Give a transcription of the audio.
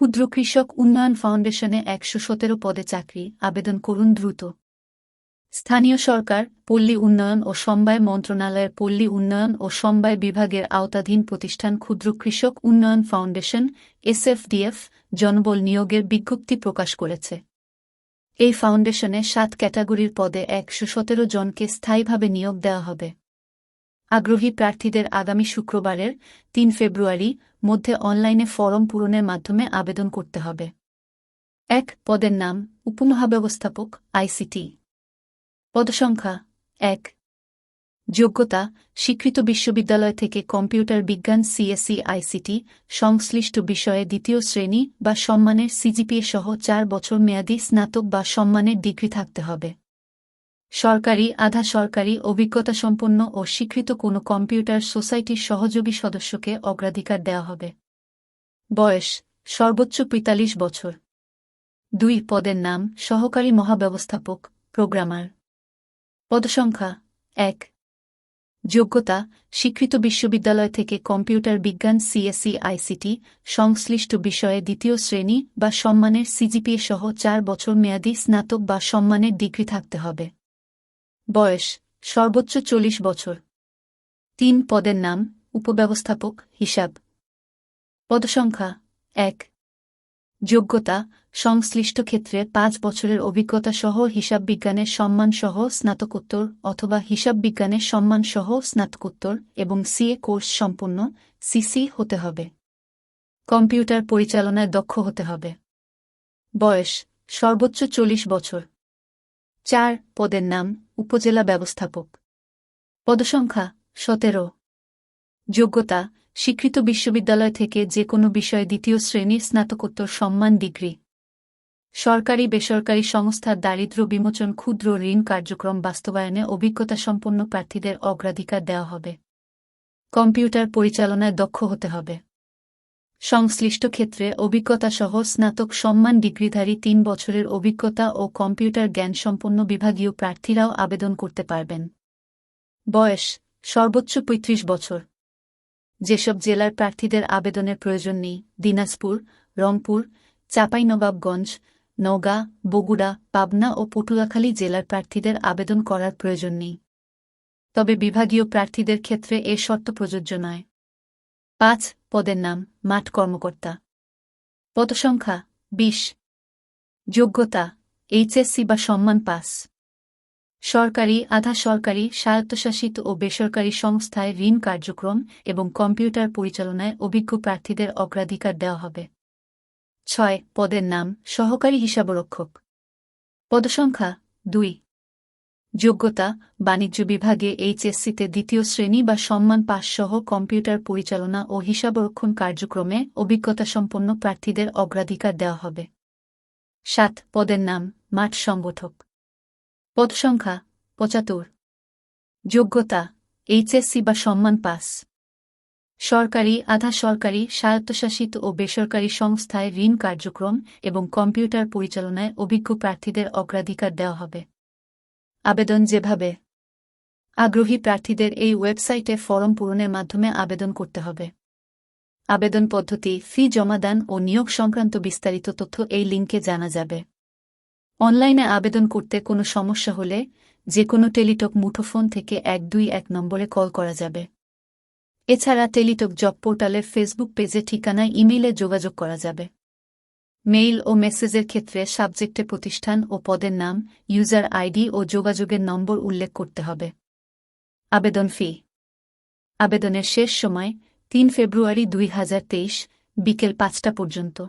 ক্ষুদ্র কৃষক উন্নয়ন ফাউন্ডেশনে একশো সতেরো পদে চাকরি, আবেদন করুন দ্রুত। স্থানীয় সরকার, পল্লী উন্নয়ন ও সমবায় মন্ত্রণালয়ের পল্লী উন্নয়ন ও সমবায় বিভাগের আওতাধীন প্রতিষ্ঠান ক্ষুদ্র কৃষক উন্নয়ন ফাউন্ডেশন, এসএফডিএফ, জনবল নিয়োগের বিজ্ঞপ্তি প্রকাশ করেছে। এই ফাউন্ডেশনে সাত ক্যাটাগরির পদে একশো সতেরো জনকে স্থায়ীভাবে নিয়োগ দেওয়া হবে। আগ্রহী প্রার্থীদের আগামী শুক্রবারের তিন ফেব্রুয়ারি মধ্যে অনলাইনে ফরম পূরণের মাধ্যমে আবেদন করতে হবে। এক, পদের নাম, উপমহাব্যবস্থাপক, আইসিটি। পদসংখ্যা এক। যোগ্যতা, স্বীকৃত বিশ্ববিদ্যালয় থেকে কম্পিউটার বিজ্ঞান, সিএসসি, আইসিটি, সংশ্লিষ্ট বিষয়ে দ্বিতীয় শ্রেণি বা সম্মানের সিজিপিএ সহ চার বছর মেয়াদী স্নাতক বা সম্মানের ডিগ্রি থাকতে হবে। সরকারি, আধা সরকারি, অভিজ্ঞতাসম্পন্ন ও স্বীকৃত কোনো কম্পিউটার সোসাইটির সহযোগী সদস্যকে অগ্রাধিকার দেওয়া হবে। বয়স, সর্বোচ্চ পঁয়তাল্লিশ বছর। দুই, পদের নাম, সহকারী মহাব্যবস্থাপক, প্রোগ্রামার। পদসংখ্যা, এক। যোগ্যতা, স্বীকৃত বিশ্ববিদ্যালয় থেকে কম্পিউটার বিজ্ঞান সিএসসি আইসিটি, সংশ্লিষ্ট বিষয়ে দ্বিতীয় শ্রেণি বা সম্মানের সিজিপিএ সহ চার বছর মেয়াদী স্নাতক বা সম্মানের ডিগ্রি থাকতে হবে। বয়স, সর্বোচ্চ চল্লিশ বছর। তিন পদের নাম, উপব্যবস্থাপক, হিসাব। পদসংখ্যা, এক। যোগ্যতা, সংশ্লিষ্ট ক্ষেত্রে পাঁচ বছরের অভিজ্ঞতা সহ হিসাব বিজ্ঞানের সম্মানসহ স্নাতকোত্তর অথবা হিসাব বিজ্ঞানের সম্মানসহ স্নাতকোত্তর এবং সিএ কোর্স সম্পন্ন সিসি হতে হবে। কম্পিউটার পরিচালনায় দক্ষ হতে হবে। বয়স, সর্বোচ্চ চল্লিশ বছর। চার, পদের নাম উপজেলা ব্যবস্থাপক। পদসংখ্যা, সতেরো। যোগ্যতা, স্বীকৃত বিশ্ববিদ্যালয় থেকে যে কোনো বিষয়ে দ্বিতীয় শ্রেণির স্নাতকোত্তর সম্মান ডিগ্রি। সরকারি বেসরকারি সংস্থার দারিদ্র্য বিমোচন ক্ষুদ্র ঋণ কার্যক্রম বাস্তবায়নে অভিজ্ঞতা সম্পন্ন প্রার্থীদের অগ্রাধিকার দেওয়া হবে। কম্পিউটার পরিচালনায় দক্ষ হতে হবে। সংশ্লিষ্ট ক্ষেত্রে অভিজ্ঞতাসহ স্নাতক সম্মান ডিগ্রিধারী তিন বছরের অভিজ্ঞতা ও কম্পিউটার জ্ঞান সম্পন্ন বিভাগীয় প্রার্থীরাও আবেদন করতে পারবেন। বয়স, সর্বোচ্চ ৩৫ বছর। যেসব জেলার প্রার্থীদের আবেদনের প্রয়োজন নেই, দিনাজপুর, রংপুর, চাঁপাইনবাবগঞ্জ, নওগাঁ, বগুড়া, পাবনা ও পটুয়াখালী জেলার প্রার্থীদের আবেদন করার প্রয়োজন নেই। তবে বিভাগীয় প্রার্থীদের ক্ষেত্রে এ শর্ত প্রযোজ্য নয়। পাঁচ পদের নাম মাঠ কর্মকর্তা। পদসংখ্যা বিশ। যোগ্যতা, এইচএসসি বা সম্মান পাস। সরকারি, আধা সরকারি, স্বায়ত্তশাসিত ও বেসরকারি সংস্থায় ঋণ কার্যক্রম এবং কম্পিউটার পরিচালনায় অভিজ্ঞ প্রার্থীদের অগ্রাধিকার দেওয়া হবে। ছয় পদের নাম সহকারী হিসাবরক্ষক। পদসংখ্যা দুই। যোগ্যতা, বাণিজ্য বিভাগে এইচএসসিতে দ্বিতীয় শ্রেণি বা সম্মান পাসসহ কম্পিউটার পরিচালনা ও হিসাবরক্ষণ কার্যক্রমে অভিজ্ঞতাসম্পন্ন প্রার্থীদের অগ্রাধিকার দেওয়া হবে। সাত, পদের নাম, মাঠ সংগঠক। পদসংখ্যা পঁচাত্তর। যোগ্যতা, এইচএসসি বা সম্মান পাস। সরকারি, আধা সরকারি, স্বায়ত্তশাসিত ও বেসরকারি সংস্থায় ঋণ কার্যক্রম এবং কম্পিউটার পরিচালনায় অভিজ্ঞ প্রার্থীদের অগ্রাধিকার দেওয়া হবে। আবেদন যেভাবে আগ্রহী প্রার্থীদের এই ওয়েবসাইটে ফরম পূরণের মাধ্যমে আবেদন করতে হবে। আবেদন পদ্ধতি, ফি জমাদান ও নিয়োগ সংক্রান্ত বিস্তারিত তথ্য এই লিঙ্কে জানা যাবে। অনলাইনে আবেদন করতে কোনো সমস্যা হলে যে কোনো টেলিটক মুঠোফোন থেকে এক দুই এক নম্বরে কল করা যাবে। এছাড়া টেলিটক জব পোর্টালের ফেসবুক পেজে ঠিকানায় ইমেইলে যোগাযোগ করা যাবে। মেইল ও মেসেজের ক্ষেত্রে সাবজেক্টে প্রতিষ্ঠান ও পদের নাম, ইউজার আইডি ও যোগাযোগের নম্বর উল্লেখ করতে হবে। আবেদন ফি। আবেদনের শেষ সময়, তিন ফেব্রুয়ারি দুই হাজার তেইশ, বিকেল পাঁচটা পর্যন্ত।